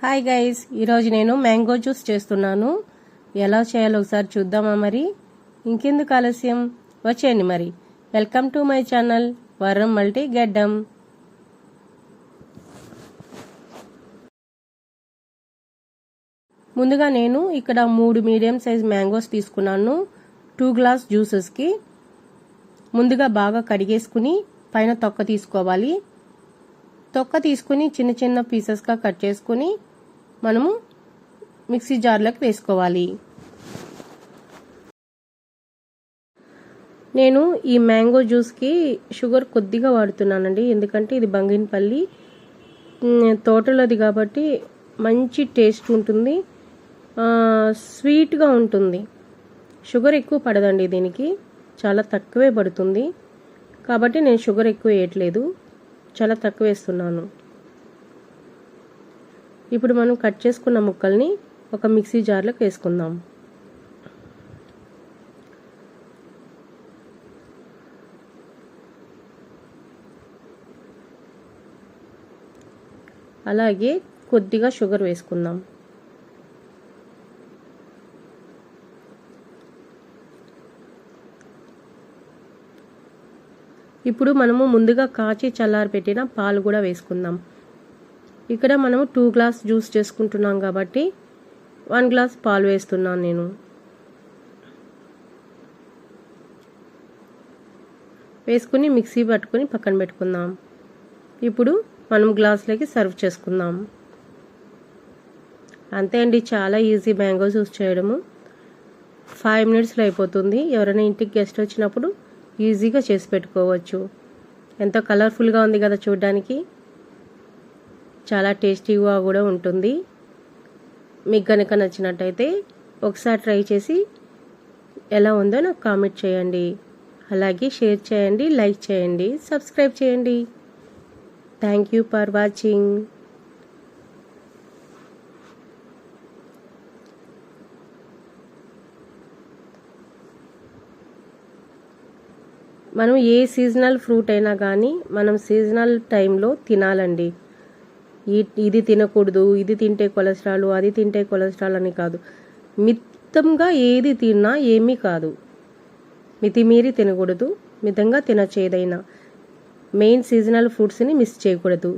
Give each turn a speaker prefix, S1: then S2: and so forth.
S1: Hi guys ఈరోజు నేను mango juice చేస్తున్నాను. ఎలా చేయాలో ఒకసారి చూద్దామా మరి? ఇంకెందుకు ఆలస్యం? వచ్చేయండి మరి. వెల్కమ్ టు మై ఛానల్ వరం మల్టీ గడ్డం. ముందుగా నేను ఇక్కడ మూడు మీడియం సైజ్ మ్యాంగోస్ తీసుకున్నాను. టూ గ్లాస్ జ్యూసెస్కి ముందుగా బాగా కడిగేసుకుని పైన తొక్క తీసుకోవాలి. తొక్క తీసుకుని చిన్న చిన్న పీసెస్గా కట్ చేసుకుని మనము మిక్సీ జార్లోకి వేసుకోవాలి. నేను ఈ మ్యాంగో జ్యూస్కి షుగర్ కొద్దిగా వాడుతున్నానండి. ఎందుకంటే ఇది బంగినపల్లి తోటలోది కాబట్టి మంచి టేస్ట్ ఉంటుంది. స్వీట్గా ఉంటుంది. షుగర్ ఎక్కువ పడదండి దీనికి. చాలా తక్కువే పడుతుంది. కాబట్టి నేను షుగర్ ఎక్కువ వేయట్లేదు. చాలా తక్కువ వేస్తున్నాను ఇప్పుడు మనం కట్ చేసుకున్న ముక్కల్ని ఒక మిక్సీ జార్లోకి వేసుకుందాం. అలాగే కొద్దిగా షుగర్ వేసుకుందాం. ఇప్పుడు మనము ముందుగా కాచి చల్లారి పెట్టిన పాలు కూడా వేసుకుందాం. ఇక్కడ మనము టూ గ్లాస్ జ్యూస్ చేసుకుంటున్నాం కాబట్టి వన్ గ్లాస్ పాలు వేస్తున్నాను నేను. వేసుకుని మిక్సీ పట్టుకుని పక్కన పెట్టుకుందాం. ఇప్పుడు మనం గ్లాసులకి సర్వ్ చేసుకుందాం. అంతే అండి చాలా ఈజీ మ్యాంగో జ్యూస్ చేయడము. ఫైవ్ మినిట్స్లో అయిపోతుంది. ఎవరైనా ఇంటికి గెస్ట్ వచ్చినప్పుడు ఈజీగా చేసి పెట్టుకోవచ్చు. ఎంతో కలర్ఫుల్గా ఉంది కదా చూడడానికి. చాలా టేస్టీగా కూడా ఉంటుంది. మీకు కనుక నచ్చినట్టయితే ఒకసారి ట్రై చేసి ఎలా ఉందో నాకు కామెంట్ చేయండి. అలాగే షేర్ చేయండి లైక్ చేయండి సబ్స్క్రైబ్ చేయండి. Thank you for watching. మనం ఏ సీజనల్ ఫ్రూట్ అయినా కానీ మనం సీజనల్ టైంలో తినాలండి. ఇది తినకూడదు ఇది తింటే కొలెస్ట్రాల్ అది తింటే కొలెస్ట్రాల్ అని కాదు. మితంగా ఏది తిన్నా ఏమీ కాదు. మితిమీరి తినకూడదు మితంగా తినచేదైనా మెయిన్ సీజనల్ ఫ్రూట్స్ని మిస్ చేయకూడదు.